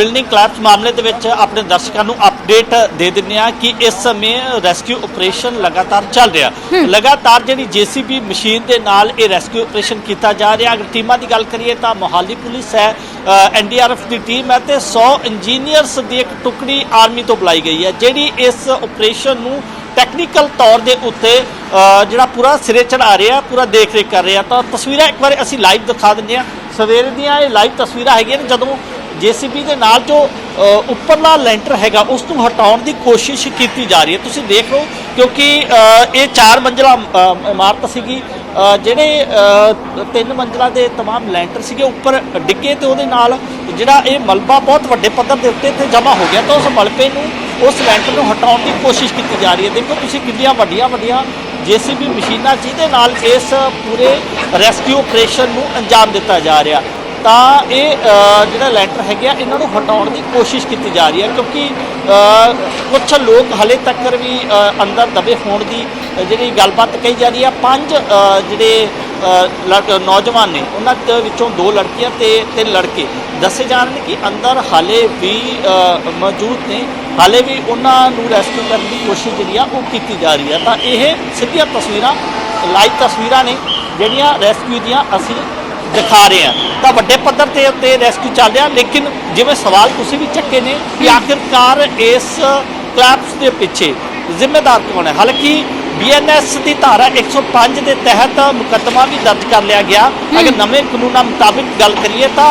Building collapse ਮਾਮਲੇ ਦੇ ਵਿੱਚ ਆਪਣੇ ਦਰਸ਼ਕਾਂ ਨੂੰ ਅਪਡੇਟ ਦੇ ਦਿੰਦੇ ਆ ਕਿ ਇਸ ਸਮੇਂ ਰੈਸਕਿਊ ਆਪਰੇਸ਼ਨ ਲਗਾਤਾਰ ਚੱਲ ਰਿਹਾ। ਲਗਾਤਾਰ ਜਿਹੜੀ ਜੀਸੀਬੀ ਮਸ਼ੀਨ ਦੇ ਨਾਲ ਇਹ ਰੈਸਕਿਊ ਆਪਰੇਸ਼ਨ ਕੀਤਾ ਜਾ ਰਿਹਾ। ਅਗਰ ਟੀਮਾਂ ਦੀ ਗੱਲ ਕਰੀਏ ਤਾਂ ਮੋਹਾਲੀ ਪੁਲਿਸ ਹੈ ਐਨਡੀਆਰਐਫ ਦੀ ਟੀਮ ਹੈ ਤੇ 100 ਇੰਜੀਨੀਅਰਸ ਦੀ ਇੱਕ ਟੁਕੜੀ ਆਰਮੀ ਤੋਂ ਬੁਲਾਈ ਗਈ ਹੈ ਜਿਹੜੀ ਇਸ ਆਪਰੇਸ਼ਨ ਨੂੰ ਟੈਕਨੀਕਲ ਤੌਰ ਦੇ ਉੱਤੇ ਜਿਹੜਾ ਪੂਰਾ ਸਿਰੇ ਚੜਾ ਰਿਹਾ ਪੂਰਾ ਦੇਖ ਰੇਖ ਕਰ ਰਿਹਾ। ਤਾਂ ਤਸਵੀਰਾਂ ਇੱਕ ਵਾਰ ਅਸੀਂ ਲਾਈਵ ਦਿਖਾ ਦਿੰਦੇ ਹਾਂ। ਸਵੇਰ ਦੀਆਂ ਇਹ ਲਾਈਵ ਤਸਵੀਰਾਂ ਹੈਗੀਆਂ ਨੇ ਜਦੋਂ ਜੀਸੀਬੀ ਦੇ ਨਾਲ ਜੋ ਅ, ਉੱਪਰਲਾ ਲੈਂਟਰ ਹੈਗਾ ਉਸ ਨੂੰ ਹਟਾਉਣ ਦੀ ਕੋਸ਼ਿਸ਼ ਕੀਤੀ ਜਾ ਰਹੀ ਹੈ ਤੁਸੀਂ ਦੇਖ ਲਓ ਕਿਉਂਕਿ ਅ, ਇਹ ਚਾਰ ਮੰਜ਼ਲਾ ਅ, ਇਮਾਰਤ ਸੀਗੀ ਅ, ਜਿਹੜੇ ਅ, ਤਿੰਨ ਮੰਜ਼ਲਾ ਦੇ तमाम ਲੈਂਟਰ ਸੀਗੇ ਉੱਪਰ ਡਿੱਗੇ ਤੇ ਉਹਦੇ ਨਾਲ ਜਿਹੜਾ ਇਹ ਮਲਬਾ ਬਹੁਤ ਵੱਡੇ ਪੱਧਰ ਦੇ ਉੱਤੇ ਇੱਥੇ ਜਮ੍ਹਾਂ ਹੋ ਗਿਆ ਤਾਂ ਉਸ ਮਲਬੇ ਨੂੰ ਉਸ ਲੈਂਟਰ ਨੂੰ ਹਟਾਉਣ ਦੀ ਕੋਸ਼ਿਸ਼ ਕੀਤੀ ਜਾ ਰਹੀ ਹੈ ਦੇਖੋ ਤੁਸੀਂ ਕਿੰਨੀਆਂ ਵੱਡੀਆਂ ਵੱਡੀਆਂ ਜੀਸੀਬੀ ਮਸ਼ੀਨਾਂ ਜਿਹਦੇ ਨਾਲ ਇਸ ਪੂਰੇ ਰੈਸਕਿਊ ਆਪਰੇਸ਼ਨ ਨੂੰ ਅੰਜਾਮ ਦਿੱਤਾ ਜਾ ਰਿਹਾ ਤਾਂ ਇਹ ਜਿਹੜਾ ਲੈਂਟਰ ਹੈਗਾ ਇਹਨਾਂ ਨੂੰ ਹਟਾਉਣ ਦੀ ਕੋਸ਼ਿਸ਼ ਕੀਤੀ ਜਾ ਰਹੀ ਹੈ ਕਿਉਂਕਿ ਅ, ਕੁਝ ਲੋਕ ਹਲੇ ਤੱਕ ਵੀ ਅੰਦਰ ਦਬੇ ਹੋਣ ਦੀ ਜਿਹੜੀ ਗੱਲਬਾਤ ਕਹੀ ਜਾ ਰਹੀ ਹੈ ਪੰਜ ਜਿਹੜੇ ਲੜ- ਨੌਜਵਾਨ ਨੇ ਉਹਨਾਂ ਦੇ ਵਿੱਚੋਂ ਦੋ ਲੜਕੀਆਂ ਤੇ ਤਿੰਨ ਲੜਕੇ। ਦੱਸੇ ਜਾ ਰਹੇ ਨੇ ਕਿ ਅੰਦਰ ਹਾਲੇ ਵੀ ਮੌਜੂਦ ਨੇ ਹਾਲੇ ਵੀ ਉਹਨਾਂ ਨੂੰ ਰੈਸਕਿਊ ਕਰਨ ਦੀ ਕੋਸ਼ਿਸ਼ ਜਿਹੜੀ ਆ ਉਹ ਕੀਤੀ ਜਾ ਰਹੀ ਹੈ ਤਾਂ ਇਹ ਸਿੱਧੀਆਂ ਤਸਵੀਰਾਂ ਲਾਈਵ ਤਸਵੀਰਾਂ ਨੇ ਜਿਹੜੀਆਂ ਰੈਸਕਿਊ ਦੀਆਂ ਅਸੀਂ ਦਿਖਾ ਰਹੇ ਹਾਂ ਤਾਂ ਵੱਡੇ ਪੱਧਰ ਤੇ ਉੱਤੇ ਰੈਸਕਿਊ ਚੱਲ ਰਿਹਾ ਲੇਕਿਨ ਜਿਵੇਂ ਸਵਾਲ ਤੁਸੀਂ ਵੀ ਚੱਕੇ ਨੇ ਕਿ ਆਖਿਰਕਾਰ ਇਸ ਕਲੈਪਸ ਦੇ ਪਿੱਛੇ ਜ਼ਿੰਮੇਦਾਰ ਕੌਣ ਹੈ? ਹਾਲਾਂਕਿ ਬੀਐਨਐਸ ਦੀ ਧਾਰਾ 105 ਦੇ ਤਹਿਤ ਮੁਕੱਦਮਾ ਵੀ ਦਰਜ ਕਰ ਲਿਆ ਗਿਆ। ਅਗਰ ਨਵੇਂ ਕਾਨੂੰਨਾਂ ਮੁਤਾਬਿਕ ਗੱਲ ਕਰੀਏ ਤਾਂ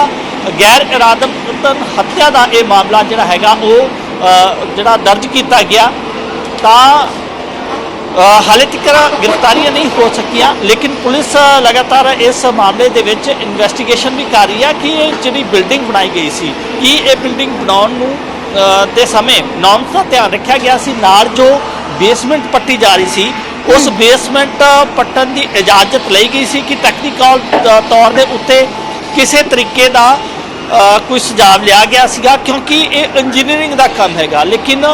ਗੈਰ ਇਰਾਦਤਨ ਹੱਤਿਆ ਦਾ ਇਹ ਮਾਮਲਾ ਜਿਹੜਾ ਹੈਗਾ ਉਹ ਜਿਹੜਾ ਦਰਜ ਕੀਤਾ ਗਿਆ। ਤਾਂ ਹਾਲੇ ਤੱਕ ਗ੍ਰਿਫਤਾਰੀਆਂ ਨਹੀਂ ਹੋ ਸਕੀਆਂ ਲੇਕਿਨ ਪੁਲਿਸ ਲਗਾਤਾਰ ਇਸ ਮਾਮਲੇ ਦੇ ਵਿੱਚ ਇਨਵੈਸਟੀਗੇਸ਼ਨ ਵੀ ਕਰ ਰਹੀ ਹੈ ਕਿ ਇਹ ਜਿਹੜੀ ਬਿਲਡਿੰਗ ਬਣਾਈ ਗਈ ਸੀ ਕੀ ਇਹ ਬਿਲਡਿੰਗ ਬਣਾਉਣ ਨੂੰ ਦੇ ਸਮੇਂ ਨੌਰਮਸ ਦਾ ਧਿਆਨ ਰੱਖਿਆ ਗਿਆ ਸੀ ਨਾਲ ਜੋ ਬੇਸਮੈਂਟ ਪੱਟੀ ਜਾ ਰਹੀ ਸੀ ਉਸ ਬੇਸਮੈਂਟ ਪੱਟਣ ਦੀ ਇਜਾਜ਼ਤ ਲਈ ਗਈ ਸੀ ਕਿ ਟੈਕਨੀਕਲ ਤੌਰ ਦੇ ਉੱਤੇ ਕਿਸੇ ਤਰੀਕੇ ਦਾ ਕੋਈ ਸੁਝਾਅ ਲਿਆ ਗਿਆ ਸੀਗਾ ਕਿਉਂਕਿ ਇਹ ਇੰਜੀਨੀਅਰਿੰਗ ਦਾ ਕੰਮ ਹੈਗਾ ਲੇਕਿਨ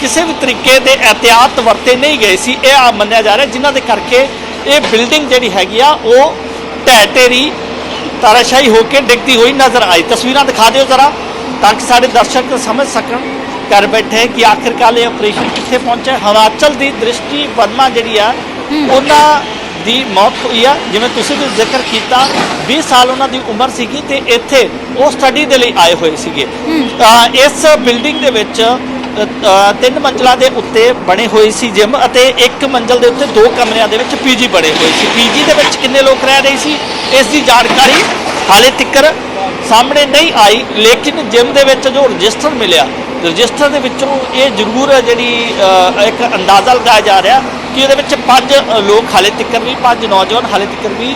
ਕਿਸੇ ਵੀ ਤਰੀਕੇ ਦੇ ਇhtiyਾਤ ਵਰਤੇ ਨਹੀਂ ਗਏ ਸੀ ਇਹ ਆ ਮੰਨਿਆ ਜਾ ਰਿਹਾ ਜਿਨ੍ਹਾਂ ਦੇ ਕਰਕੇ ਇਹ ਬਿਲਡਿੰਗ ਜਿਹੜੀ ਹੈਗੀ ਆ ਉਹ ਢਹਿ ਢੇਰੀ ਤਾਰਾਸ਼ਾਹੀ ਹੋ ਕੇ ਡਿੱਗਦੀ ਹੋਈ ਨਜ਼ਰ ਆਈ। ਤਸਵੀਰਾਂ ਦਿਖਾ ਦਿਓ ਜ਼ਰਾ ਤਾਂ ਕਿ ਸਾਡੇ ਦਰਸ਼ਕ ਸਮਝ ਸਕਣ। ਕਰ ਬੈਠੇ ਕਿ ਆਖਿਰਕਾਰ ਇਹ ਆਪਰੇਸ਼ਨ ਕਿੱਥੇ ਪਹੁੰਚਿਆ ਹਿਮਾਚਲ ਦੀ ਦ੍ਰਿਸ਼ਟੀ ਵਰਮਾ ਜਿਹੜੀ ਆ ਉਹਨਾਂ ਦੀ ਮੌਤ ਹੋਈ ਆ। ਜਿਵੇਂ ਤੁਸੀਂ ਵੀ ਜ਼ਿਕਰ ਕੀਤਾ 20 ਸਾਲ ਉਹਨਾਂ ਦੀ ਉਮਰ ਸੀਗੀ ਤੇ ਇੱਥੇ ਉਹ ਸਟੱਡੀ ਦੇ ਲਈ ਆਏ ਹੋਏ ਸੀਗੇ। ਇਸ ਬਿਲਡਿੰਗ ਦੇ ਵਿੱਚ ਤਿੰਨ ਮੰਜ਼ਲਾਂ ਦੇ ਉੱਤੇ ਬਣੇ ਹੋਏ ਸੀ ਜਿਮ ਅਤੇ ਇੱਕ ਮੰਜ਼ਲ ਦੇ ਉੱਤੇ ਦੋ ਕਮਰਿਆਂ ਦੇ ਵਿੱਚ ਪੀਜੀ ਬਣੇ ਹੋਏ ਸੀ। ਪੀਜੀ ਦੇ ਵਿੱਚ ਕਿੰਨੇ ਲੋਕ ਰਹਿ ਰਹੇ ਸੀ? ਇਸ ਦੀ ਜਾਣਕਾਰੀ ਹਾਲੇ ਤੱਕਰ ਸਾਹਮਣੇ ਨਹੀਂ ਆਈ, ਲੇਕਿਨ ਜਿਮ ਦੇ ਵਿੱਚ ਜੋ ਰਜਿਸਟਰ ਮਿਲਿਆ, ਰਜਿਸਟਰ ਦੇ ਵਿੱਚੋਂ ਇਹ ਜ਼ਰੂਰ ਜਿਹੜੀ ਇੱਕ ਅੰਦਾਜ਼ਾ ਲਗਾਇਆ ਜਾ ਰਿਹਾ ਕਿ ਇਹਦੇ ਵਿੱਚ ਪੰਜ ਲੋਕ ਹਾਲੇ ਤੱਕ ਵੀ, ਪੰਜ ਨੌਜਵਾਨ ਹਾਲੇ ਤੱਕ ਵੀ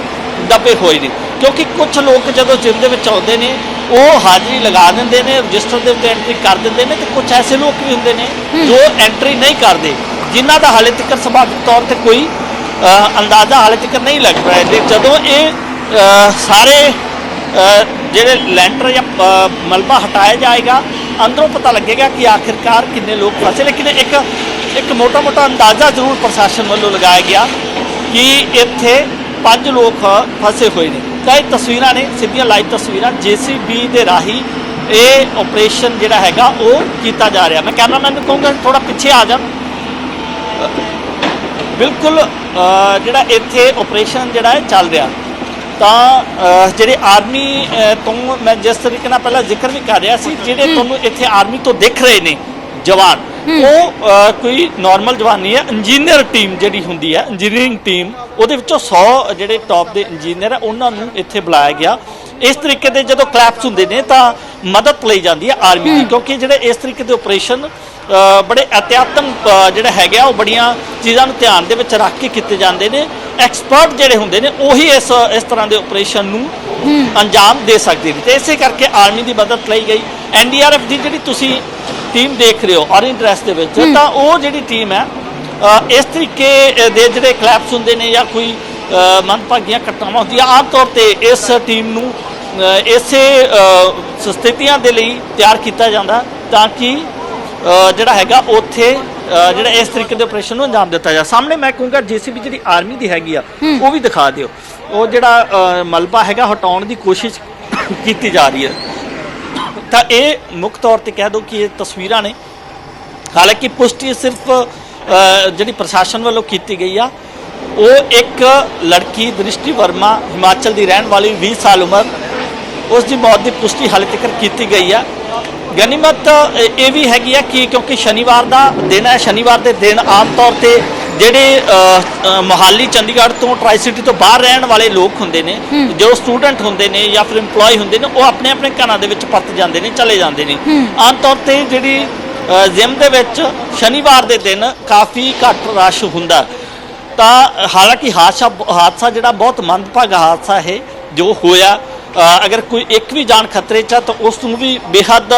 ਦੱਬੇ ਹੋਏ ਨੇ। ਕਿਉਂਕਿ ਕੁਝ ਲੋਕ ਜਦੋਂ ਜਿਮ ਦੇ ਵਿੱਚ ਆਉਂਦੇ ਨੇ ਉਹ ਹਾਜ਼ਰੀ ਲਗਾ ਦਿੰਦੇ ਨੇ ਰਜਿਸਟਰ ਦੇ ਉੱਤੇ ਐਂਟਰੀ ਕਰ ਦਿੰਦੇ ਨੇ ਤੇ ਕੁਝ ਐਸੇ ਲੋਕ ਵੀ ਹੁੰਦੇ ਨੇ ਜੋ ਐਂਟਰੀ ਨਹੀਂ ਕਰਦੇ ਜਿਨ੍ਹਾਂ ਦਾ ਹਾਲੇ ਤੱਕ ਸੁਭਾਵਿਕ ਤੌਰ ਤੇ ਕੋਈ ਅੰਦਾਜ਼ਾ ਹਾਲੇ ਤੱਕ ਨਹੀਂ ਲੱਗ ਰਿਹਾ ਤੇ ਜਦੋਂ ਇਹ ਸਾਰੇ ਜਿਹੜੇ ਲੈਂਟਰ ਜਾਂ ਮਲਬਾ ਹਟਾਇਆ ਜਾਏਗਾ ਅੰਦਰੋਂ ਪਤਾ ਲੱਗੇਗਾ ਕਿ ਆਖਿਰਕਾਰ ਕਿੰਨੇ ਲੋਕ ਫਸੇ। ਲੇਕਿਨ ਇੱਕ ਇੱਕ ਮੋਟਾ ਮੋਟਾ ਅੰਦਾਜ਼ਾ ਜ਼ਰੂਰ ਪ੍ਰਸ਼ਾਸਨ ਵੱਲੋਂ ਲਗਾਇਆ ਗਿਆ ਕਿ ਇੱਥੇ ਪੰਜ ਲੋਕ ਫਸੇ ਹੋਏ ਨੇ। ਤਾਂ ਇਹ ਤਸਵੀਰਾਂ ਨੇ ਸਿੱਧੀਆਂ ਲਾਈਵ ਤਸਵੀਰਾਂ ਜੀਸੀਬੀ ਦੇ ਰਾਹੀਂ ਇਹ ਆਪਰੇਸ਼ਨ ਜਿਹੜਾ ਹੈਗਾ ਉਹ ਕੀਤਾ ਜਾ ਰਿਹਾ। ਮੈਂ ਕੈਮਰਾਮੈਨ ਨੂੰ ਕਹੂੰਗਾ ਥੋੜਾ ਪਿੱਛੇ ਆ ਜਾ। ਬਿਲਕੁਲ ਜਿਹੜਾ ਇੱਥੇ ਆਪਰੇਸ਼ਨ ਜਿਹੜਾ ਹੈ ਚੱਲ ਰਿਹਾ। ਤਾਂ ਜਿਹੜੇ ਆਰਮੀ ਤੋਂ ਮੈਂ ਜਿਸ ਤਰੀਕੇ ਨਾਲ ਪਹਿਲਾਂ ਜ਼ਿਕਰ ਵੀ ਕਰ ਰਿਹਾ ਸੀ ਜਿਹੜੇ ਤੁਹਾਨੂੰ ਇੱਥੇ ਆਰਮੀ ਤੋਂ ਦਿਖ ਰਹੇ ਨੇ ਜਵਾਨ। ਉਹ ਕੋਈ ਨਾਰਮਲ ਜਵਾਨ ਨਹੀਂ ਹੈ। ਇੰਜੀਨੀਅਰ ਟੀਮ ਜਿਹੜੀ ਹੁੰਦੀ ਹੈ ਇੰਜੀਨੀਅਰਿੰਗ ਟੀਮ ਉਹਦੇ ਵਿੱਚੋਂ 100 ਜਿਹੜੇ ਟੌਪ ਦੇ ਇੰਜੀਨੀਅਰ ਹੈ ਉਹਨਾਂ ਨੂੰ ਇੱਥੇ ਬੁਲਾਇਆ ਗਿਆ। ਇਸ ਤਰੀਕੇ ਦੇ ਜਦੋਂ ਕਲੈਪਸ ਹੁੰਦੇ ਨੇ ਤਾਂ ਮਦਦ ਲਈ ਜਾਂਦੀ ਹੈ ਆਰਮੀ ਦੀ ਕਿਉਂਕਿ ਜਿਹੜੇ ਇਸ ਤਰੀਕੇ ਦੇ ਆਪਰੇਸ਼ਨ ਅ, ਬੜੇ ਅਤਿਆਤਮ ਅ, ਜਿਹੜਾ ਹੈਗਾ ਉਹ ਬੜੀਆਂ ਚੀਜ਼ਾਂ ਨੂੰ ਧਿਆਨ ਦੇ ਵਿੱਚ ਰੱਖ ਕੇ ਕੀਤੇ ਜਾਂਦੇ ਨੇ। ਐਕਸਪਰਟ ਜਿਹੜੇ ਹੁੰਦੇ ਨੇ ਉਹੀ ਇਸ ਇਸ ਤਰ੍ਹਾਂ ਦੇ ਆਪਰੇਸ਼ਨ ਨੂੰ ਅੰਜਾਮ ਦੇ ਸਕਦੇ ਨੇ। ਤੇ ਇਸੇ ਕਰਕੇ ਆਰਮੀ ਦੀ ਮਦਦ ਲਈ ਗਈ। ਐਨਡੀਆਰਐਫ ਦੀ ਜਿਹੜੀ ਤੁਸੀਂ ਟੀਮ ਦੇਖ ਰਹੇ ਹੋ ਔਰੇਂਜ ਡਰੈਸ ਦੇ ਵਿੱਚ ਤਾਂ ਉਹ ਜਿਹੜੀ ਟੀਮ ਹੈ ਇਸ ਤਰੀਕੇ ਦੇ ਜਿਹੜੇ ਕਲੈਪਸ ਹੁੰਦੇ ਨੇ ਜਾਂ ਕੋਈ ਅ, ਮੰਦਭਾਗੀਆਂ ਘਟਨਾਵਾਂ ਹੁੰਦੀਆਂ ਆਮ ਤੌਰ ਤੇ ਇਸ ਟੀਮ ਨੂੰ ਇਸੇ ਸਥਿਤੀਆਂ ਦੇ ਲਈ ਤਿਆਰ ਕੀਤਾ ਜਾਂਦਾ ਤਾਂ ਕਿ ਜਿਹੜਾ ਹੈਗਾ ਉੱਥੇ ਜਿਹੜਾ ਇਸ ਤਰੀਕੇ ਦੇ ਆਪਰੇਸ਼ਨ ਨੂੰ ਅੰਜਾਮ ਦਿੱਤਾ ਜਾ। ਸਾਹਮਣੇ ਮੈਂ ਕਹੂੰਗਾ ਜੀਸੀਬੀ ਜਿਹੜੀ ਆਰਮੀ ਦੀ ਹੈਗੀ ਆ ਉਹ ਵੀ ਦਿਖਾ ਦਿਓ। ਉਹ ਜਿਹੜਾ ਮਲਬਾ ਹੈਗਾ ਹਟਾਉਣ ਦੀ ਕੋਸ਼ਿਸ਼ ਕੀਤੀ ਜਾ ਰਹੀ ਹੈ। ਤਾਂ ਇਹ ਮੁੱਖ ਤੌਰ ਤੇ ਕਹਿ ਦੋ ਕਿ ਇਹ ਤਸਵੀਰਾਂ ਨੇ। ਹਾਲਾਂਕਿ ਪੁਸ਼ਟੀ ਸਿਰਫ ਜਿਹੜੀ ਪ੍ਰਸ਼ਾਸਨ ਵੱਲੋਂ ਕੀਤੀ ਗਈ ਆ, ਉਹ ਇੱਕ ਲੜਕੀ ਦ੍ਰਿਸ਼ਟੀ ਵਰਮਾ ਹਿਮਾਚਲ ਦੀ ਰਹਿਣ ਵਾਲੀ 20 ਸਾਲ ਉਮਰ, ਉਸ ਦੀ ਮੌਤ ਦੀ ਪੁਸ਼ਟੀ ਹਾਲੇ ਤੱਕ ਕੀਤੀ ਗਈ ਆ। ਗਨੀਮਤ ਇਹ ਇਹ ਵੀ ਹੈਗੀ ਆ ਕਿ ਕਿਉਂਕਿ ਸ਼ਨੀਵਾਰ ਦਾ ਦਿਨ ਹੈ, ਸ਼ਨੀਵਾਰ ਦੇ ਦਿਨ ਆਮ ਤੌਰ ਤੇ ਜਿਹੜੇ ਮੋਹਾਲੀ ਚੰਡੀਗੜ੍ਹ ਤੋਂ ਟਰਾਈ ਸਿਟੀ ਤੋਂ ਬਾਹਰ ਰਹਿਣ ਵਾਲੇ ਲੋਕ ਹੁੰਦੇ ਨੇ ਜੋ ਸਟੂਡੈਂਟ ਹੁੰਦੇ ਨੇ ਜਾਂ ਫਿਰ EMPLOYE ਹੁੰਦੇ ਨੇ ਉਹ ਆਪਣੇ ਆਪਣੇ ਘਰਾਂ ਦੇ ਵਿੱਚ ਪਰਤ ਜਾਂਦੇ ਨੇ ਚਲੇ ਜਾਂਦੇ ਨੇ। ਆਮ ਤੌਰ ਤੇ ਜਿਹੜੀ ਜਿਮ ਦੇ ਵਿੱਚ ਸ਼ਨੀਵਾਰ ਦੇ ਦਿਨ ਕਾਫੀ ਘੱਟ ਰਸ਼ ਹੁੰਦਾ। ਤਾਂ ਹਾਲਾਂਕਿ ਹਾਦਸਾ ਹਾਦਸਾ ਜਿਹੜਾ ਬਹੁਤ ਮੰਦਭਾਗਾ ਹਾਦਸਾ ਹੈ ਜੋ ਹੋਇਆ ਅਗਰ ਕੋਈ ਇੱਕ ਵੀ ਜਾਨ ਖਤਰੇ 'ਚ ਆ ਤਾਂ ਉਸ ਨੂੰ ਵੀ ਬੇਹੱਦ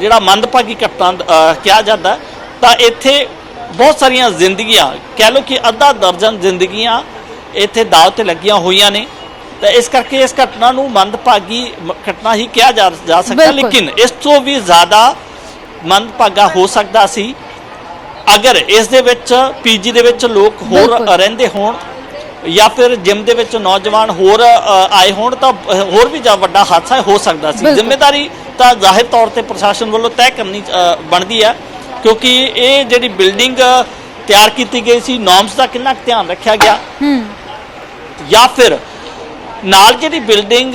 ਜਿਹੜਾ ਮੰਦਭਾਗੀ ਘਟਨਾ ਅ, ਕਿਹਾ ਜਾਂਦਾ। ਤਾਂ ਇੱਥੇ ਬਹੁਤ ਸਾਰੀਆਂ ਜ਼ਿੰਦਗੀਆਂ ਕਹਿ ਲਓ ਕਿ ਅੱਧਾ ਦਰਜਨ ਜ਼ਿੰਦਗੀਆਂ ਇੱਥੇ ਦਾਅ ਤੇ ਲੱਗੀਆਂ ਹੋਈਆਂ ਨੇ ਤਾਂ ਇਸ ਕਰਕੇ ਇਸ ਘਟਨਾ ਨੂੰ ਮੰਦਭਾਗੀ ਘਟਨਾ ਹੀ ਕਿਹਾ ਜਾ ਸਕਦਾ। ਲੇਕਿਨ ਇਸ ਤੋਂ ਵੀ ਜ਼ਿਆਦਾ ਮੰਦਭਾਗਾ ਹੋ ਸਕਦਾ ਸੀ ਅਗਰ ਇਸ ਦੇ ਵਿੱਚ ਪੀਜੀ ਦੇ ਵਿੱਚ ਲੋਕ ਹੋਰ। ਰਹਿੰਦੇ ਹੋਣ ਜਾਂ ਫਿਰ ਜਿਮ ਦੇ ਵਿੱਚ ਨੌਜਵਾਨ ਹੋਰ ਆਏ ਹੋਣ ਤਾਂ ਹੋਰ ਵੀ ਜ਼ਿਆਦਾ ਵੱਡਾ ਹਾਦਸਾ ਹੋ ਸਕਦਾ ਸੀ। ਜ਼ਿੰਮੇਵਾਰੀ ਤਾਂ ਜ਼ਾਹਿਰ ਤੌਰ ਤੇ ਪ੍ਰਸ਼ਾਸਨ ਵੱਲੋਂ ਤੈਅ ਕਰਨੀ ਬਣਦੀ ਹੈ ਕਿਉਂਕਿ ਇਹ ਜਿਹੜੀ ਬਿਲਡਿੰਗ ਤਿਆਰ ਕੀਤੀ ਗਈ ਸੀ ਨੋਰਮਸ ਦਾ ਕਿੰਨਾ ਧਿਆਨ ਰੱਖਿਆ ਗਿਆ? ਹੂੰ। ਜਾਂ ਫਿਰ ਨਾਲ ਜਿਹੜੀ ਬਿਲਡਿੰਗ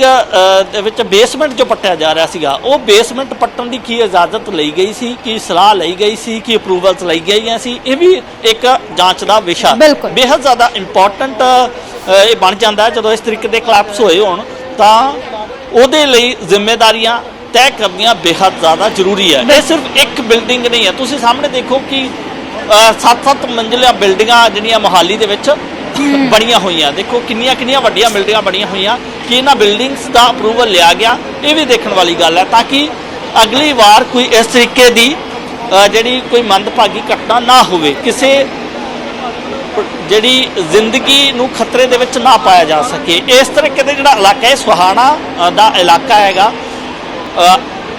ਦੇ ਵਿੱਚ ਬੇਸਮੈਂਟ ਜੋ ਪੱਟਿਆ ਜਾ ਰਿਹਾ ਸੀਗਾ ਉਹ ਬੇਸਮੈਂਟ ਪੱਟਣ ਦੀ ਕੀ ਇਜਾਜ਼ਤ ਲਈ ਗਈ ਸੀ ਕੀ ਸਲਾਹ ਲਈ ਗਈ ਸੀ ਕੀ ਅਪਰੂਵਲਸ ਲਈ ਗਈਆਂ ਸੀ? ਇਹ ਵੀ ਇੱਕ ਜਾਂਚ ਦਾ ਵਿਸ਼ਾ। ਬਿਲਕੁਲ। ਬੇਹੱਦ ਜ਼ਿਆਦਾ ਇੰਪੋਰਟੈਂਟ ਇਹ ਬਣ ਜਾਂਦਾ ਜਦੋਂ ਇਸ ਤਰੀਕੇ ਦੇ ਕਲੈਪਸ ਹੋਏ ਹੋਣ ਤਾਂ ਉਹਦੇ ਲਈ ਜ਼ਿੰਮੇਵਾਰੀਆਂ ਤੈਅ ਕਰਨੀਆਂ ਬੇਹੱਦ ਜ਼ਿਆਦਾ ਜ਼ਰੂਰੀ ਹੈ। ਇਹ ਸਿਰਫ ਇੱਕ ਬਿਲਡਿੰਗ ਨਹੀਂ ਹੈ। ਤੁਸੀਂ ਸਾਹਮਣੇ ਦੇਖੋ ਕਿ ਸੱਤ-ਸੱਤ ਮੰਜ਼ਿਲਾ ਬਿਲਡਿੰਗਾਂ ਜਿਹੜੀਆਂ ਮੋਹਾਲੀ ਦੇ ਵਿੱਚ ਬਣੀਆਂ ਹੋਈਆਂ। ਦੇਖੋ ਕਿੰਨੀਆਂ ਕਿੰਨੀਆਂ ਵੱਡੀਆਂ ਬਿਲਡਿੰਗਾਂ ਬਣੀਆਂ ਹੋਈਆਂ ਕਿ ਇਹਨਾਂ ਬਿਲਡਿੰਗਸ ਦਾ ਅਪਰੂਵਲ ਲਿਆ ਗਿਆ। ਇਹ ਵੀ ਦੇਖਣ ਵਾਲੀ ਗੱਲ ਹੈ ਤਾਂ ਕਿ ਅਗਲੀ ਵਾਰ ਕੋਈ ਇਸ ਤਰੀਕੇ ਦੀ ਜਿਹੜੀ ਕੋਈ ਮੰਦਭਾਗੀ ਘਟਨਾ ਨਾ ਹੋਵੇ। ਕਿਸੇ ਜਿਹੜੀ ਜ਼ਿੰਦਗੀ ਨੂੰ ਖਤਰੇ ਦੇ ਵਿੱਚ ਨਾ ਪਾਇਆ ਜਾ ਸਕੇ। ਇਸ ਤਰੀਕੇ ਦੇ ਜਿਹੜਾ ਇਲਾਕਾ ਹੈ ਸੁਹਾਣਾ ਦਾ ਇਲਾਕਾ ਹੈਗਾ।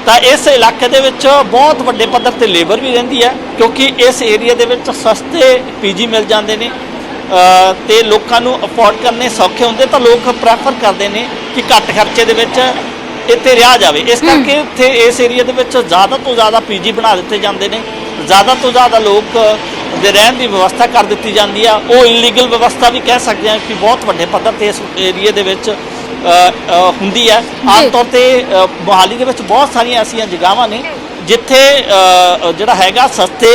ਤਾਂ ਇਸ ਇਲਾਕੇ ਦੇ ਵਿੱਚ ਬਹੁਤ ਵੱਡੇ ਪੱਧਰ ਤੇ ਲੇਬਰ ਵੀ ਰਹਿੰਦੀ ਹੈ ਕਿਉਂਕਿ ਇਸ ਏਰੀਆ ਦੇ ਵਿੱਚ ਸਸਤੇ ਪੀਜੀ ਮਿਲ ਜਾਂਦੇ ਨੇ ਤੇ ਲੋਕਾਂ ਨੂੰ ਅਫੋਰਡ ਕਰਨੇ ਸੌਖੇ ਹੁੰਦੇ ਤਾਂ ਲੋਕ ਪ੍ਰੈਫਰ ਕਰਦੇ ਨੇ ਕਿ ਘੱਟ ਖਰਚੇ ਦੇ ਵਿੱਚ ਇੱਥੇ ਰਿਹਾ ਜਾਵੇ। ਇਸ ਕਰਕੇ ਇੱਥੇ ਇਸ ਏਰੀਆ ਦੇ ਵਿੱਚ ਜ਼ਿਆਦਾ ਤੋਂ ਜ਼ਿਆਦਾ ਪੀਜੀ ਬਣਾ ਦਿੱਤੇ ਜਾਂਦੇ ਨੇ ਜ਼ਿਆਦਾ ਤੋਂ ਜ਼ਿਆਦਾ ਲੋਕ ਦੇ ਰਹਿਣ ਦੀ ਵਿਵਸਥਾ ਕਰ ਦਿੱਤੀ ਜਾਂਦੀ ਆ। ਉਹ ਇਲੀਗਲ ਵਿਵਸਥਾ ਵੀ ਕਹਿ ਸਕਦੇ ਹਾਂ ਕਿ ਬਹੁਤ ਵੱਡੇ ਪੱਧਰ ਤੇ ਇਸ ਏਰੀਆ ਦੇ ਵਿੱਚ ਹੁੰਦੀ ਹੈ ਆਮ। ਤੌਰ ਤੇ ਮੋਹਾਲੀ ਦੇ ਵਿੱਚ ਬਹੁਤ ਸਾਰੀਆਂ ਐਸੀਆਂ ਜਗ੍ਹਾਵਾਂ ਨੇ ਜਿੱਥੇ ਜਿਹੜਾ ਹੈਗਾ ਸਸਤੇ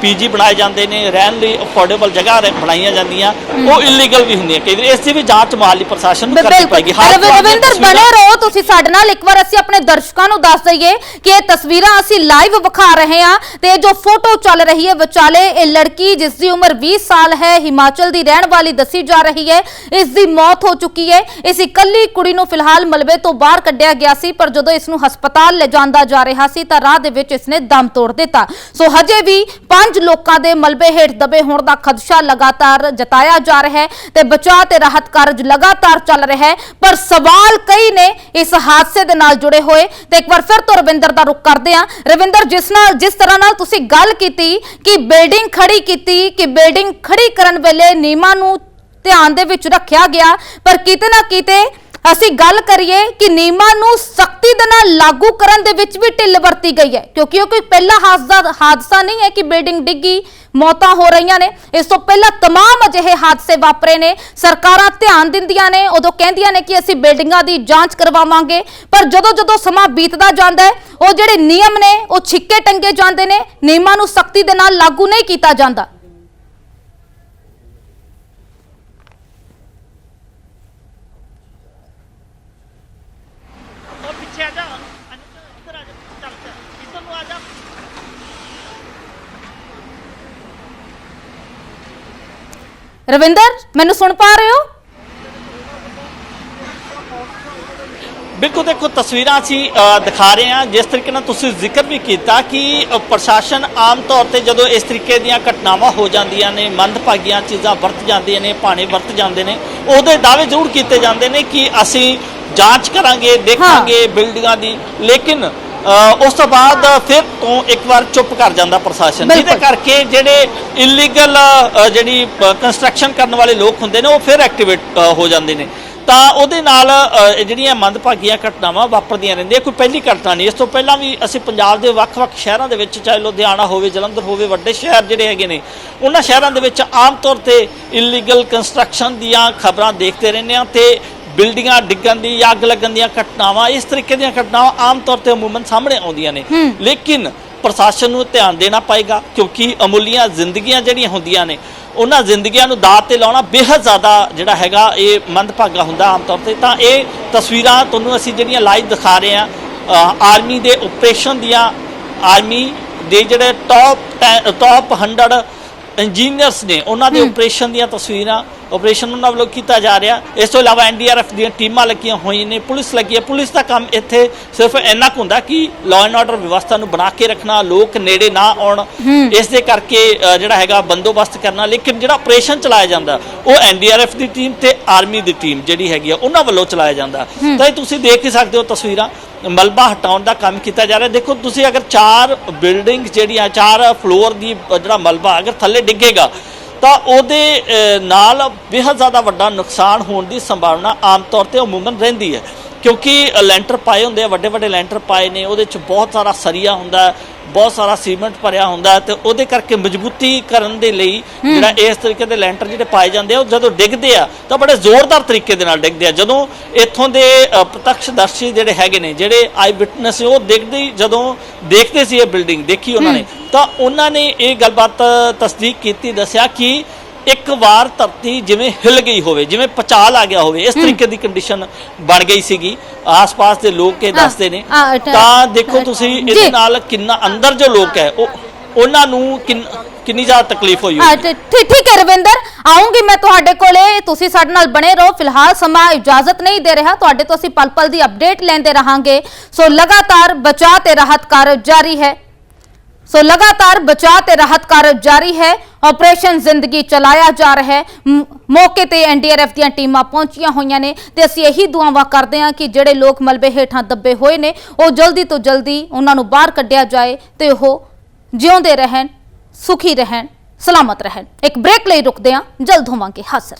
ਪੀਜੀ ਬਣਾਏ ਜਾਂਦੇ ਨੇ ਰਹਿਣ ਲਈ ਅਫੋਰਡੇਬਲ ਜਗ੍ਹਾ ਬਣਾਈਆਂ ਜਾਂਦੀਆਂ। ਉਹ ਇਲੀਗਲ ਵੀ ਹੁੰਦੀਆਂ। ਕਈ ਵਾਰ ਇਸ ਦੀ ਵੀ ਜਾਂਚ ਮੋਹਾਲੀ ਪ੍ਰਸ਼ਾਸਨ ਨੂੰ ਕਰਨੀ ਦੀਆਂ ਰਵਿੰਦਰ ਬਣੇ ਰਹੋ ਤੁਸੀਂ ਸਾਡੇ ਨਾਲ। ਇੱਕ ਵਾਰ ਅਸੀਂ ਆਪਣੇ ਦਰਸ਼ਕਾਂ ਨੂੰ ਦੱਸ ਦਈਏ ਕਿ ਇਹ ਤਸਵੀਰਾਂ ਅਸੀਂ ਲਾਈਵ ਵਿਖਾ ਰਹੇ ਹਾਂ ਤੇ ਜੋ ਫੋਟੋ ਚੱਲ ਰਹੀ ਹੈ ਵਿਚਾਲੇ ਇਹ ਲੜਕੀ ਜਿਸ ਦੀ ਉਮਰ 20 ਸਾਲ ਹੈ ਹਿਮਾਚਲ ਦੀ ਰਹਿਣ ਵਾਲੀ ਦੱਸੀ ਜਾ ਰਹੀ ਹੈ ਇਸ ਦੀ ਮੌਤ ਹੋ ਚੁੱਕੀ ਹੈ। ਇਸ ਇਕੱਲੀ ਕੁੜੀ ਨੂੰ ਫਿਲਹਾਲ ਮਲਬੇ ਤੋਂ ਬਾਹਰ ਕੱਢਿਆ ਗਿਆ ਸੀ ਪਰ ਜਦੋਂ ਇਸ ਨੂੰ ਹਸਪਤਾਲ ਲਿਜਾਂਦਾ ਜਾ ਰਿਹਾ ਸੀ ਤਾਂ ਰਾਹ ਦੇ ਵਿੱਚ ਇਸ ਨੇ ਦਮ ਤੋੜ ਦਿੱਤਾ। ਸੋ ਹਜੇ ਵੀ ਪੰਜ ਲੋਕਾਂ ਦੇ ਮਲਬੇ ਹੇਠ ਦਬੇ ਹੋਣ ਦਾ ਖਦਸ਼ਾ ਲਗਾਤਾਰ ਜਤਾਇਆ ਜਾ ਰਿਹਾ ਹੈ ਤੇ ਬਚਾਅ ਤੇ ਰਾਹਤ ਕਾਰਜ ਲਗਾਤਾਰ ਚੱਲ ਰਿਹਾ ਹੈ। ਪਰ ਸਵਾਲ ਕਈ ਨੇ ਇਸ ਹਾਦਸੇ ਦੇ ਨਾਲ ਜੁੜੇ ਹੋਏ ਤੇ ਇੱਕ ਵਾਰ ਫਿਰ ਤੋਂ ਰਵਿੰਦਰ ਦਾ ਰੁਖ ਕਰਦੇ ਹਾਂ। ਰਵਿੰਦਰ, ਜਿਸ ਨਾਲ ਜਿਸ ਤਰ੍ਹਾਂ ਨਾਲ ਤੁਸੀਂ ਗੱਲ ਕੀਤੀ ਕਿ ਬਿਲਡਿੰਗ ਖੜੀ ਕੀਤੀ, ਕਿ ਬਿਲਡਿੰਗ ਖੜੀ ਕਰਨ ਵੇਲੇ ਨਿਯਮਾਂ ਨੂੰ ਧਿਆਨ ਦੇ ਵਿੱਚ ਰੱਖਿਆ ਗਿਆ, ਪਰ ਕਿਤੇ ਨਾ ਕਿਤੇ ਅਸੀਂ ਗੱਲ ਕਰੀਏ ਕਿ ਨਿਯਮਾਂ ਨੂੰ ਸਖਤੀ ਦੇ ਨਾਲ ਲਾਗੂ ਕਰਨ ਦੇ ਵਿੱਚ ਵੀ ਢਿੱਲ ਵਰਤੀ ਗਈ ਹੈ ਕਿਉਂਕਿ ਇਹ ਕੋਈ ਪਹਿਲਾ ਹਾਦਸਾ ਹਾਦਸਾ ਨਹੀਂ ਹੈ ਕਿ ਬਿਲਡਿੰਗ ਡਿੱਗੀ ਮੌਤਾਂ ਹੋ ਰਹੀਆਂ ਨੇ ਇਸ ਤੋਂ ਪਹਿਲਾਂ तमाम ਅਜਿਹੇ ਹਾਦਸੇ ਵਾਪਰੇ ਨੇ ਸਰਕਾਰਾਂ ਧਿਆਨ ਦਿੰਦੀਆਂ ਨੇ ਉਦੋਂ ਕਹਿੰਦੀਆਂ ਨੇ ਕਿ ਅਸੀਂ ਬਿਲਡਿੰਗਾਂ ਦੀ ਜਾਂਚ ਕਰਵਾਵਾਂਗੇ ਪਰ ਜਦੋਂ ਜਦੋਂ ਸਮਾਂ ਬੀਤਦਾ ਜਾਂਦਾ ਹੈ ਉਹ ਜਿਹੜੇ ਨਿਯਮ ਨੇ ਉਹ ਛਿੱਕੇ ਟੰਗੇ ਜਾਂਦੇ ਨੇ ਨਿਯਮਾਂ ਨੂੰ ਸਖਤੀ ਦੇ ਨਾਲ ਲਾਗੂ ਨਹੀਂ ਕੀਤਾ ਜਾਂਦਾ ਰਵਿੰਦਰ ਮੈਨੂੰ ਸੁਣ ਪਾ ਰਹੇ ਹੋ? ਬਿਲਕੁਲ ਦੇਖੋ ਤਸਵੀਰਾਂ ਅਸੀਂ ਦਿਖਾ ਰਹੇ ਹਾਂ। ਜਿਸ ਤਰੀਕੇ ਨਾਲ ਤੁਸੀਂ ਜ਼ਿਕਰ ਵੀ ਕੀਤਾ ਕਿ ਪ੍ਰਸ਼ਾਸਨ ਆਮ ਤੌਰ ਤੇ ਜਦੋਂ ਇਸ ਤਰੀਕੇ ਦੀਆਂ ਘਟਨਾਵਾਂ ਹੋ ਜਾਂਦੀਆਂ ਨੇ ਮੰਦਭਾਗੀਆਂ ਚੀਜ਼ਾਂ ਵਰਤ ਜਾਂਦੀਆਂ ਨੇ ਭਾਣੇ ਵਰਤ ਜਾਂਦੇ ਨੇ ਉਹਦੇ ਦਾਅਵੇ ਜ਼ਰੂਰ ਕੀਤੇ ਜਾਂਦੇ ਨੇ ਕਿ ਅਸੀਂ ਜਾਂਚ ਕਰਾਂਗੇ ਦੇਖਾਂਗੇ ਬਿਲਡਿੰਗਾਂ ਦੀ। ਲੇਕਿਨ ਉਸ ਤੋਂ ਬਾਅਦ ਫਿਰ ਤੋਂ ਇੱਕ ਵਾਰ ਚੁੱਪ ਕਰ ਜਾਂਦਾ ਪ੍ਰਸ਼ਾਸਨ ਜਿਹਦੇ। ਕਰਕੇ ਜਿਹੜੇ ਇਲੀਗਲ ਜਿਹੜੀ ਕੰਸਟਰਕਸ਼ਨ ਕਰਨ ਵਾਲੇ ਲੋਕ ਹੁੰਦੇ ਨੇ ਉਹ ਫਿਰ ਐਕਟੀਵੇਟ ਹੋ ਜਾਂਦੇ ਨੇ ਤਾਂ ਉਹਦੇ ਨਾਲ ਜਿਹੜੀਆਂ ਮੰਦਭਾਗੀਆਂ ਘਟਨਾਵਾਂ ਵਾਪਰਦੀਆਂ ਰਹਿੰਦੀਆਂ ਕੋਈ ਪਹਿਲੀ ਘਟਨਾ ਨਹੀਂ ਇਸ ਤੋਂ ਪਹਿਲਾਂ ਵੀ ਅਸੀਂ ਪੰਜਾਬ ਦੇ ਵੱਖ-ਵੱਖ ਸ਼ਹਿਰਾਂ ਦੇ ਵਿੱਚ ਚਾਹੇ ਲੁਧਿਆਣਾ ਹੋਵੇ ਜਲੰਧਰ ਹੋਵੇ ਵੱਡੇ ਸ਼ਹਿਰ ਜਿਹੜੇ ਹੈਗੇ ਨੇ ਉਹਨਾਂ ਸ਼ਹਿਰਾਂ ਦੇ ਵਿੱਚ ਆਮ ਤੌਰ ਤੇ ਇਲੀਗਲ ਕੰਸਟਰਕਸ਼ਨ ਦੀਆਂ ਖਬਰਾਂ ਦੇਖਦੇ ਰਹਿੰਦੇ ਆ ਤੇ ਬਿਲਡਿੰਗਾਂ ਡਿੱਗਣ ਦੀ ਜਾਂ ਅੱਗ ਲੱਗਣ ਦੀਆਂ ਘਟਨਾਵਾਂ ਇਸ ਤਰੀਕੇ ਦੀਆਂ ਘਟਨਾਵਾਂ ਆਮ ਤੌਰ ਤੇ ਅਮੂਮਨ ਸਾਹਮਣੇ ਆਉਂਦੀਆਂ ਨੇ। ਲੇਕਿਨ ਪ੍ਰਸ਼ਾਸਨ ਨੂੰ ਧਿਆਨ ਦੇਣਾ ਪਏਗਾ ਕਿਉਂਕਿ ਅਮੁੱਲੀਆਂ ਜ਼ਿੰਦਗੀਆਂ ਜਿਹੜੀਆਂ ਹੁੰਦੀਆਂ ਨੇ ਉਹਨਾਂ ਜ਼ਿੰਦਗੀਆਂ ਨੂੰ ਦਾਅ ਤੇ ਲਾਉਣਾ ਬੇहद ਜ਼ਿਆਦਾ ਜਿਹੜਾ ਹੈਗਾ ਇਹ ਮੰਦਭਾਗਾ ਹੁੰਦਾ ਆਮ ਤੌਰ ਤੇ। ਤਾਂ ਇਹ ਤਸਵੀਰਾਂ ਤੁਹਾਨੂੰ ਅਸੀਂ ਜਿਹੜੀਆਂ ਲਾਈਵ ਦਿਖਾ ਰਹੇ ਆ ਆਰਮੀ ਦੇ ਆਪਰੇਸ਼ਨ ਦੀਆਂ ਆਰਮੀ ਦੇ ਜਿਹੜੇ ਟੌਪ ਟੌਪ 100 ਇੰਜੀਨੀਅਰਸ ਨੇ ਉਹਨਾਂ ਦੇ ਆਪਰੇਸ਼ਨ ਦੀਆਂ ਤਸਵੀਰਾਂ ਆਪਰੇਸ਼ਨ ਉਹਨਾਂ ਵੱਲੋਂ ਕੀਤਾ ਜਾ ਰਿਹਾ। ਇਸ ਤੋਂ ਇਲਾਵਾ ਐਨਡੀਆਰਐਫ ਦੀਆਂ ਟੀਮਾਂ ਲੱਗੀਆਂ ਹੋਈਆਂ ਨੇ ਪੁਲਿਸ ਲੱਗੀ ਹੈ। ਪੁਲਿਸ ਦਾ ਕੰਮ ਇੱਥੇ ਸਿਰਫ ਇੰਨਾ ਕੁ ਹੁੰਦਾ ਕਿ ਲਾਅ ਐਂਡ ਆਰਡਰ ਵਿਵਸਥਾ ਨੂੰ ਬਣਾ ਕੇ ਰੱਖਣਾ ਲੋਕ ਨੇੜੇ ਨਾ ਆਉਣ। ਇਸ ਦੇ ਕਰਕੇ ਜਿਹੜਾ ਹੈਗਾ ਬੰਦੋਬਸਤ ਕਰਨਾ ਲੇਕਿਨ ਜਿਹੜਾ ਆਪਰੇਸ਼ਨ ਚਲਾਇਆ ਜਾਂਦਾ ਉਹ ਐਨਡੀਆਰਐਫ ਦੀ ਟੀਮ ਤੇ ਆਰਮੀ ਦੀ ਟੀਮ ਜਿਹੜੀ ਹੈਗੀ ਆ ਉਹਨਾਂ ਵੱਲੋਂ ਚਲਾਇਆ ਜਾਂਦਾ। ਤਾਂ ਇਹ ਤੁਸੀਂ ਦੇਖ ਹੀ ਸਕਦੇ ਹੋ ਤਸਵੀਰਾਂ। ਮਲਬਾ ਹਟਾਉਣ ਦਾ ਕੰਮ ਕੀਤਾ ਜਾ ਰਿਹਾ। ਦੇਖੋ ਤੁਸੀਂ ਅਗਰ ਚਾਰ ਬਿਲਡਿੰਗ ਜਿਹੜੀਆਂ ਚਾਰ ਫਲੋਰ ਦੀ ਜਿਹੜਾ ਮਲਬਾ ਅਗਰ ਥੱਲੇ ਡਿੱਗੇਗਾ ਤਾਂ ਉਹਦੇ ਨਾਲ ਬੇहद ਜ਼ਿਆਦਾ ਵੱਡਾ ਨੁਕਸਾਨ ਹੋਣ ਦੀ ਸੰਭਾਵਨਾ ਆਮ ਤੌਰ ਤੇ ਅਮੂਮਨ ਰਹਿੰਦੀ ਹੈ। ਕਿਉਂਕਿ ਲੈਂਟਰ ਪਾਏ ਹੁੰਦੇ ਆ ਵੱਡੇ ਵੱਡੇ ਲੈਂਟਰ ਪਾਏ ਨੇ, ਉਹਦੇ ਚ ਬਹੁਤ ਸਾਰਾ ਸਰੀਆ ਹੁੰਦਾ ਬਹੁਤ ਸਾਰਾ ਸੀਮੈਂਟ ਭਰਿਆ ਹੁੰਦਾ ਤੇ ਉਹਦੇ ਕਰਕੇ ਮਜ਼ਬੂਤੀ ਕਰਨ ਦੇ ਲਈ ਜਿਹੜਾ ਇਸ ਤਰੀਕੇ ਦੇ ਲੈਂਟਰ ਜਿਹੜੇ ਪਾਏ ਜਾਂਦੇ ਆ ਉਹ ਜਦੋਂ ਡਿੱਗਦੇ ਆ ਤਾਂ ਬੜੇ ਜ਼ੋਰਦਾਰ ਤਰੀਕੇ ਦੇ ਨਾਲ ਡਿੱਗਦੇ ਆ। ਜਦੋਂ ਇੱਥੋਂ ਦੇ ਪ੍ਰਤੱਖਦਰਸ਼ੀ ਜਿਹੜੇ ਹੈਗੇ ਨੇ ਜਿਹੜੇ ਆਈ ਵਿਟਨੈਸ ਉਹ ਦੇਖਦੇ ਜਦੋਂ ਦੇਖਦੇ ਸੀ ਇਹ ਬਿਲਡਿੰਗ ਦੇਖੀ ਉਹਨਾਂ ਨੇ ਤਾਂ ਉਹਨਾਂ ਨੇ ਇਹ ਗੱਲਬਾਤ ਤਸਦੀਕ ਕੀਤੀ ਦੱਸਿਆ ਕਿ ਇੱਕ ਵਾਰ ਧਰਤੀ ਜਿਵੇਂ ਹਿੱਲ ਗਈ ਹੋਵੇ ਜਿਵੇਂ ਪਚਾਲ ਆ ਗਿਆ ਹੋਵੇ ਇਸ ਤਰੀਕੇ ਦੀ ਕੰਡੀਸ਼ਨ ਬਣ ਗਈ ਸੀਗੀ। ਆਸ-ਪਾਸ ਦੇ ਲੋਕ ਇਹ ਦੱਸਦੇ ਨੇ। ਤਾਂ ਦੇਖੋ ਤੁਸੀਂ। ਇਹਦੇ ਨਾਲ ਕਿੰਨਾ ਅੰਦਰ ਜੋ ਲੋਕ ਹੈ ਉਹ ਉਹਨਾਂ ਨੂੰ ਕਿੰਨ- ਜ਼ਿਆਦਾ ਤਕਲੀਫ ਹੋਈ ਹਾਂ, ਹੋਵੇਗੀ ਠੀ- ਠੀ- ਠੀਕ ਹੈ ਰਵਿੰਦਰ ਆਉਂਗੀ ਮੈਂ ਤੁਹਾਡੇ ਕੋਲੇ ਤੁਸੀਂ ਸਾਡੇ ਨਾਲ ਬਣੇ ਰਹੋ ਫਿਲਹਾਲ ਸਮਾਂ ਇਜਾਜ਼ਤ ਨਹੀਂ ਦੇ ਰਿਹਾ ਤੁਹਾਡੇ ਤੋਂ ਅਸੀਂ ਪਲ ਪਲ ਦੀ ਅਪਡੇਟ ਲੈਂਦੇ ਰਹਾਂਗੇ। ਸੋ ਲਗਾਤਾਰ ਬਚਾਅ ਤੇ ਰਾਹਤ ਕਾਰਜ ਜਾਰੀ ਹੈ। ਸੋ ਲਗਾਤਾਰ ਬਚਾਅ ਤੇ ਰਾਹਤ ਕਾਰਜ ਜਾਰੀ ਹੈ ਆਪਰੇਸ਼ਨ ਜ਼ਿੰਦਗੀ ਚਲਾਇਆ ਜਾ ਰਿਹਾ ਹੈ। ਮ- ਮੌਕੇ ਤੇ ਐਨਡੀਆਰਐਫ ਦੀਆਂ ਟੀਮਾਂ ਪਹੁੰਚੀਆਂ ਹੋਈਆਂ ਨੇ ਤੇ ਅਸੀਂ ਇਹੀ ਦੁਆਵਾਂ ਕਰਦੇ ਹਾਂ ਕਿ ਜਿਹੜੇ ਲੋਕ ਮਲਬੇ ਹੇਠਾਂ ਦੱਬੇ ਹੋਏ ਨੇ, ਉਹ ਜਲਦੀ ਤੋਂ ਜਲਦੀ ਉਹਨਾਂ ਨੂੰ ਬਾਹਰ ਕੱਢਿਆ ਜਾਏ ਤੇ ਉਹ ਜਿਉਂਦੇ ਰਹਿਣ, ਸੁਖੀ ਰਹਿਣ, ਸਲਾਮਤ ਰਹਿਣ। ਇੱਕ ਬ੍ਰੇਕ ਲਈ ਰੁਕਦੇ ਹਾਂ, ਜਲਦ ਹੋਵਾਂਗੇ ਹਾਜ਼ਰ।